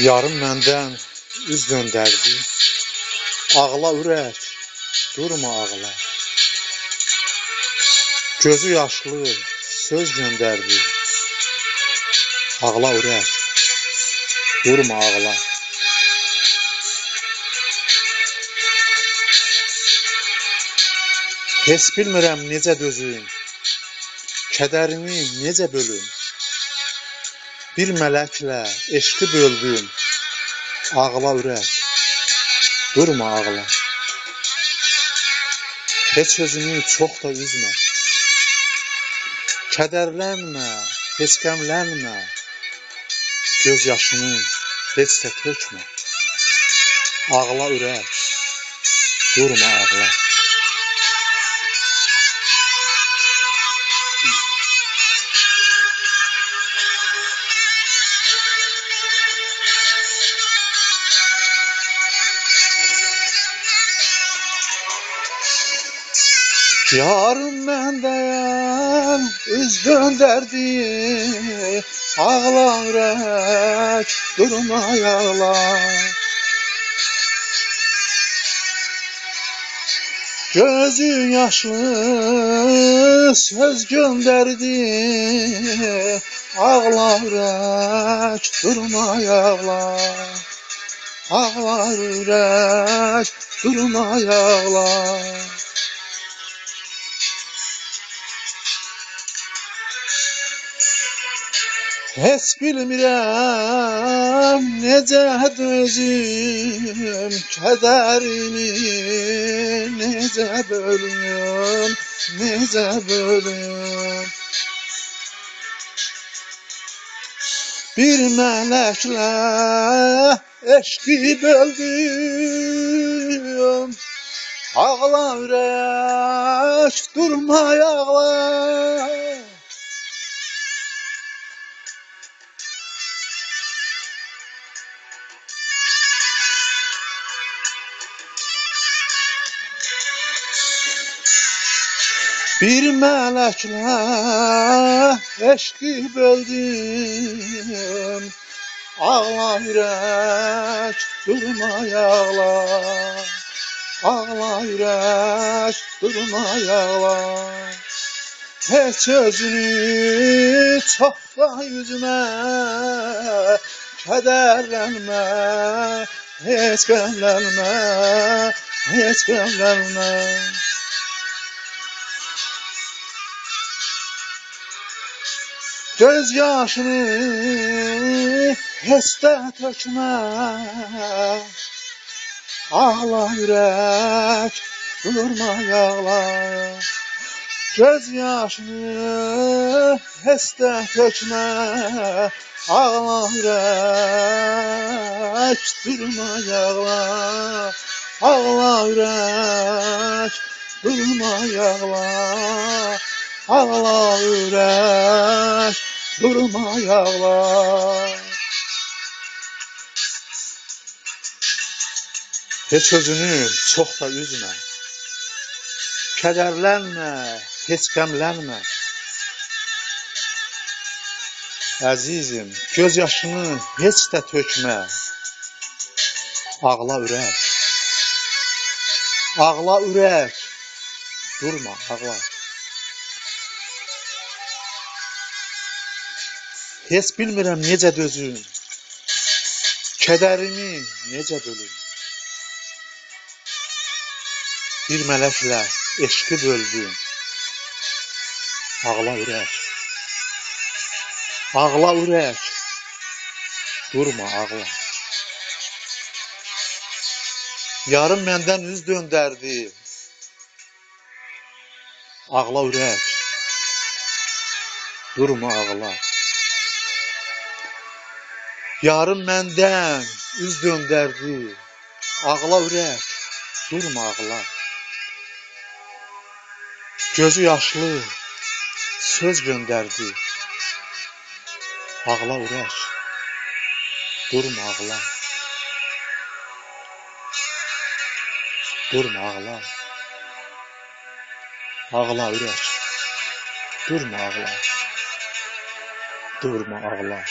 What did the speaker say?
Yarım məndən üz döndərdi. Ağla ürək, durma ağla. Gözü yaşlı söz göndərdi. Ağla ürək, durma ağla. Heç bilmirəm necə dözüm. Kədərimi necə bölüm? Bir mələklə eşqi böldüm. Ağla ürək, durma ağla. Heç özünü çox da üzmə. Kədərlənmə, heç qəmlənmə. Göz yaşını heç də tökmə. Ağla ürək, durma ağla. Yarım məndəyəm, üz döndərdi. Ağla ürək, durma ağla. Gözü yaşlı söz göndərdi. Ağla ürək, durma ağla. Ağla ürək, durma ağla. Heç bilmirəm necə dözüm kədərimi necə bölüm necə bölüm. Bir mələklə eşqi böldüm Ağla ürək durma ağla Bir mələklə eşqi böldüm. Ağla ürək, durma ağla Ağla ürək, durma ağla Heç özünü çox da üzmə Kədərlənmə, heç qəmlənmə Heç qəmlənmə Göz yaşını heç də tökmə Ağla ürək, durma ağla Göz yaşını heç də tökmə Ağla ürək, durma ağla Ağla ürək, durma ağla Ağla ürək, durma ağla. Heç özünü çox da üzmə. Kədərlənmə, heç qəmlənmə. Əzizim, göz yaşını heç də tökmə. Ağla ürək. Ağla ürək. Durma, ağla. Heç bilmirəm necə dözüm. Kədərimi necə bölüm. Bir mələklə eşqi böldüm. Ağla ürək. Ağla ürək. Durma, ağla. Yarım məndən üz döndərdi. Ağla ürək. Durma, ağla. Yarım məndən üz döndərdi. Ağla ürək, durma ağla. Gözü yaşlı söz göndərdi. Ağla ürək, durma ağla. Durma ağla. Ağla ürək, durma ağla. Durma ağla.